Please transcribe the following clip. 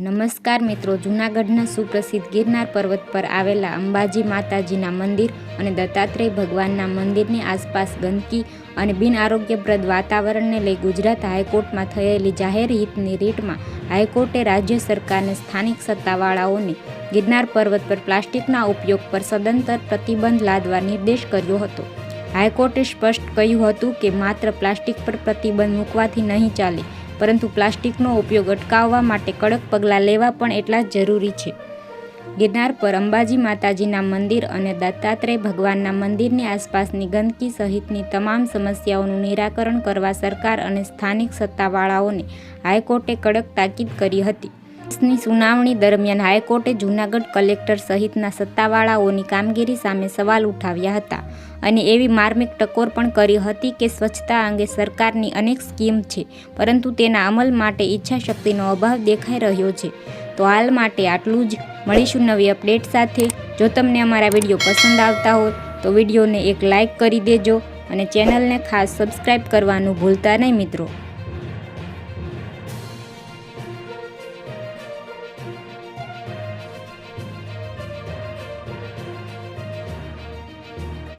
નમસ્કાર મિત્રો, જૂનાગઢના સુપ્રસિદ્ધ ગિરનાર પર્વત પર આવેલા અંબાજી માતાજીના મંદિર અને દત્તાત્રેય ભગવાનના મંદિરની આસપાસ ગંદકી અને બિનઆરોગ્યપ્રદ વાતાવરણને લઈ ગુજરાત હાઈકોર્ટમાં થયેલી જાહેર હિતની રીટમાં હાઈકોર્ટે રાજ્ય સરકારને સ્થાનિક સત્તાવાળાઓને ગિરનાર પર્વત પર પ્લાસ્ટિકના ઉપયોગ પર સદંતર પ્રતિબંધ લાદવા નિર્દેશ કર્યો હતો. હાઈકોર્ટે સ્પષ્ટ કહ્યું હતું કે માત્ર પ્લાસ્ટિક પર પ્રતિબંધ મૂકવાથી નહીં ચાલે પરંતુ પ્લાસ્ટિકનો ઉપયોગ અટકાવવા માટે કડક પગલાં લેવા પણ એટલા જ જરૂરી છે. ગિરનાર પર અંબાજી માતાજીના મંદિર અને દત્તાત્રેય ભગવાનના મંદિરની આસપાસની ગંદકી સહિતની તમામ સમસ્યાઓનું નિરાકરણ કરવા સરકાર અને સ્થાનિક સત્તાવાળાઓને હાઈકોર્ટે કડક તાકીદ કરી હતી. કેસની સુનાવણી દરમિયાન હાઈકોર્ટે જૂનાગઢ કલેક્ટર સહિતના સત્તાવાળાઓની કામગીરી સામે સવાલ ઉઠાવ્યા હતા અને એવી માર્મિક ટકોર પણ કરી હતી કે સ્વચ્છતા અંગે સરકારની અનેક સ્કીમ છે, પરંતુ તેના અમલ માટે ઈચ્છાશક્તિનો અભાવ દેખાઈ રહ્યો છે. તો હાલ માટે આટલું જ. મળીશું નવી અપડેટ સાથે. જો તમને અમારા વીડિયો પસંદ આવતા હોય, તો વિડીયોને એક લાઇક કરી દેજો અને ચેનલને ખાસ સબસ્ક્રાઈબ કરવાનું ભૂલતા નહીં મિત્રો.